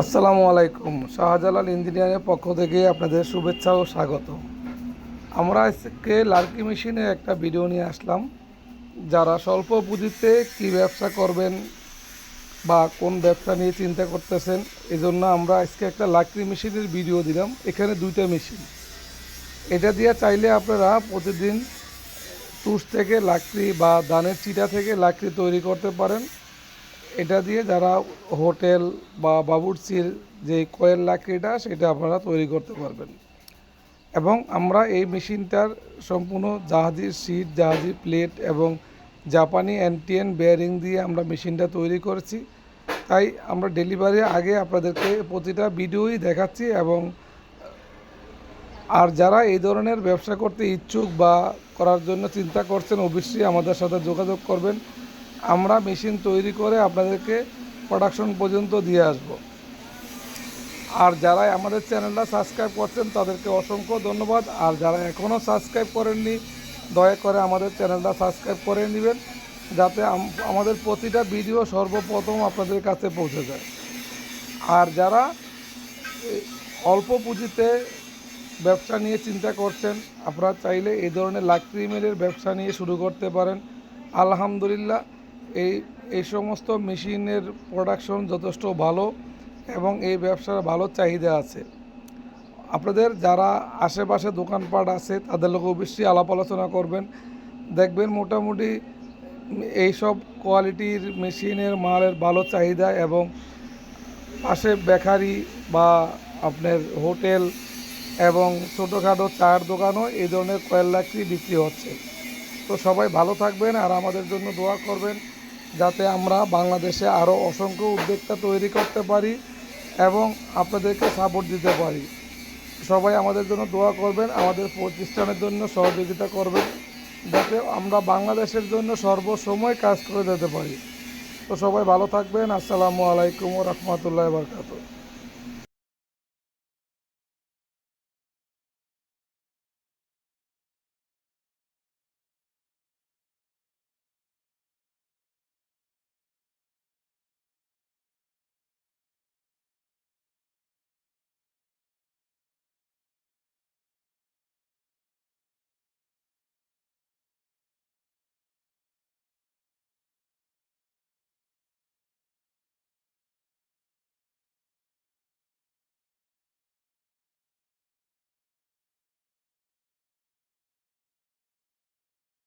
আসসালামু আলাইকুম। শাহজালাল ইঞ্জিনিয়ারের পক্ষ থেকে আপনাদের শুভেচ্ছা ও স্বাগত। আমরা আজকে লার্কি মেশিনে একটা ভিডিও নিয়ে আসলাম। যারা স্বল্প পুঁজিতে কী ব্যবসা করবেন বা কোন ব্যবসা নিয়ে চিন্তা করতেছেন এই জন্য আমরা আজকে একটা লাকড়ি মেশিনের ভিডিও দিলাম। এখানে দুইটা মেশিন। এটা দিয়ে চাইলে আপনারা প্রতিদিন তুষ থেকে লাকড়ি বা দানের চিটা থেকে লাকড়ি তৈরি করতে পারেন। এটা দিয়ে যারা হোটেল বা বাবুর্চির যে কয়েল লাকড়িটা, সেটা আপনারা তৈরি করতে পারবেন। এবং আমরা এই মেশিনটার সম্পূর্ণ জাহাজির সিট জাহাজি প্লেট এবং জাপানি অ্যান্টিয়েন বেয়ারিং দিয়ে আমরা মেশিনটা তৈরি করেছি। তাই আমরা ডেলিভারি আগে আপনাদেরকে প্রতিটা ভিডিওই দেখাচ্ছি এবং আর যারা এই ধরনের ব্যবসা করতে ইচ্ছুক বা করার জন্য চিন্তা করছেন, অবশ্যই আমাদের সাথে যোগাযোগ করবেন। আমরা মেশিন তৈরি করে আপনাদেরকে প্রোডাকশন পর্যন্ত দিয়ে আসব। আর যারা আমাদের চ্যানেলটা সাবস্ক্রাইব করছেন, তাদেরকে অসংখ্য ধন্যবাদ। আর যারা এখনও সাবস্ক্রাইব করেননি, দয়া করে আমাদের চ্যানেলটা সাবস্ক্রাইব করে নেবেন, যাতে আমাদের প্রতিটা ভিডিও সর্বপ্রথম আপনাদের কাছে পৌঁছে যায়। আর যারা অল্প পুঁজিতে ব্যবসা নিয়ে চিন্তা করছেন, আপনারা চাইলে এই ধরনের লাকড়ি মিলের ব্যবসা নিয়ে শুরু করতে পারেন। আলহামদুলিল্লাহ এই এই সমস্ত মেশিনের প্রোডাকশন যথেষ্ট ভালো এবং এই ব্যবসার ভালো চাহিদা আছে। আপনাদের যারা আশেপাশে দোকানপাট আছে, তাদের লোক অবশ্যই আলাপ আলোচনা করবেন। দেখবেন মোটামুটি এইসব কোয়ালিটির মেশিনের মালের ভালো চাহিদা এবং পাশে বেকারি বা আপনার হোটেল এবং ছোটোখাটো চায়ের দোকানও এই ধরনের কয়েল লাকড়ি বিক্রি হচ্ছে। তো সবাই ভালো থাকবেন আর আমাদের জন্য দোয়া করবেন। যাতে আমরা বাংলাদেশে আরও অসংখ্য উদ্যোক্তা তৈরি করতে পারি এবং আপনাদেরকে সাপোর্ট দিতে পারি। সবাই আমাদের জন্য দোয়া করবেন, আমাদের প্রতিষ্ঠানের জন্য সহযোগিতা করবেন, যাতে আমরা বাংলাদেশের জন্য সর্বসময় কাজ করে যেতে পারি। তো সবাই ভালো থাকবেন। আসসালামু আলাইকুম রহমতুল্লাহ বরকাত